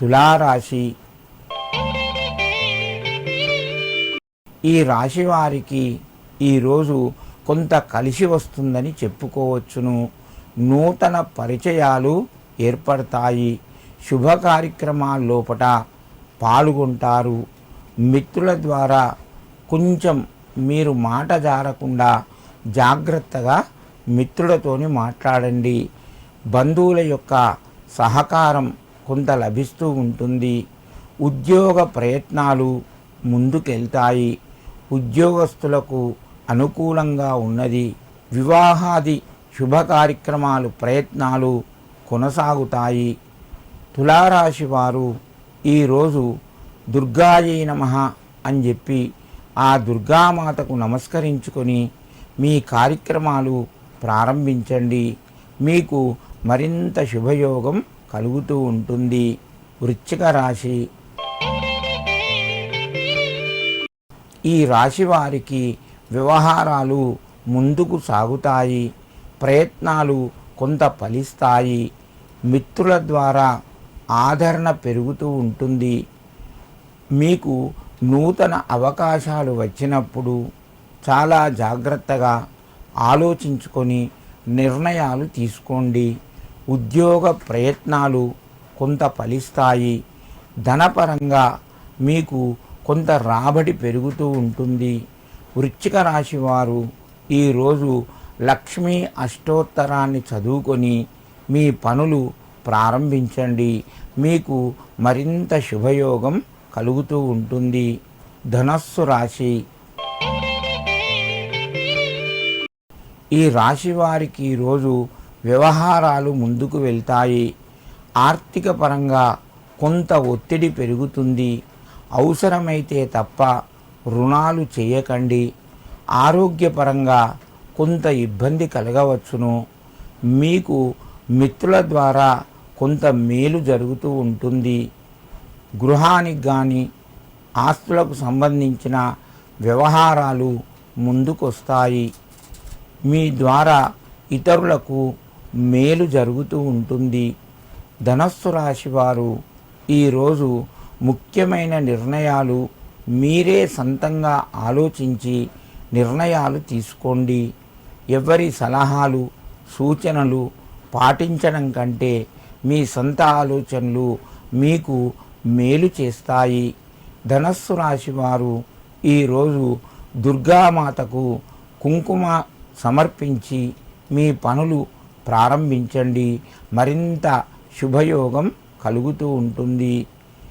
తులారాశి. ఈ రాశి వారికి ఈరోజు కొంత కలిసి వస్తుందని చెప్పుకోవచ్చును. నూతన పరిచయాలు ఏర్పడతాయి. శుభ కార్యక్రమాల లోపట పాల్గొంటారు. మిత్రుల ద్వారా కొంచెం మీరు మాట జారకుండా జాగ్రత్తగా మిత్రులతోని మాట్లాడండి. బంధువుల యొక్క సహకారం కొంత లభిస్తూ ఉంటుంది. ఉద్యోగ ప్రయత్నాలు ముందుకెళ్తాయి. ఉద్యోగస్తులకు అనుకూలంగా ఉన్నది. వివాహాది శుభ కార్యక్రమాలు ప్రయత్నాలు కొనసాగుతాయి. తులారాశి వారు ఈరోజు దుర్గాయై నమ అని చెప్పి ఆ దుర్గామాతకు నమస్కరించుకొని మీ కార్యక్రమాలు ప్రారంభించండి. మీకు మరింత శుభయోగం కలుగుతూ ఉంటుంది. వృశ్చిక రాశి. ఈ రాశి వారికి వ్యవహారాలు ముందుకు సాగుతాయి. ప్రయత్నాలు కొంత ఫలిస్తాయి. మిత్రుల ద్వారా ఆదరణ పెరుగుతూ ఉంటుంది. మీకు నూతన అవకాశాలు వచ్చినప్పుడు చాలా జాగ్రత్తగా ఆలోచించుకొని నిర్ణయాలు తీసుకోండి. ఉద్యోగ ప్రయత్నాలు కొంత ఫలిస్తాయి. ధనపరంగా మీకు కొంత రాబడి పెరుగుతూ ఉంటుంది. వృశ్చిక రాశి వారు ఈరోజు లక్ష్మీ అష్టోత్తరాన్ని చదువుకొని మీ పనులు ప్రారంభించండి. మీకు మరింత శుభయోగం కలుగుతూ ఉంటుంది. ధనస్సు రాశి. ఈ రాశి వారికి ఈరోజు వ్యవహారాలు ముందుకు వెళ్తాయి. ఆర్థిక పరంగా కొంత ఒత్తిడి పెరుగుతుంది. అవసరమైతే తప్ప రుణాలు చేయకండి. ఆరోగ్యపరంగా కొంత ఇబ్బంది కలగవచ్చును. మీకు మిత్రుల ద్వారా కొంత మేలు జరుగుతూ ఉంటుంది. గృహానికి కానీ ఆస్తులకు సంబంధించిన వ్యవహారాలు ముందుకొస్తాయి. మీ ద్వారా ఇతరులకు మేలు జరుగుతూ ఉంటుంది. ధనస్సు రాశి వారు ఈరోజు ముఖ్యమైన నిర్ణయాలు మీరే సొంతంగా ఆలోచించి నిర్ణయాలు తీసుకోండి. ఎవరి సలహాలు సూచనలు పాటించడం కంటే మీ సొంత ఆలోచనలు మీకు మేలు చేస్తాయి. ధనస్సు రాశి వారు ఈరోజు దుర్గామాతకు కుంకుమ సమర్పించి మీ పనులు ప్రారంభించండి. మరింత శుభయోగం కలుగుతూ ఉంటుంది.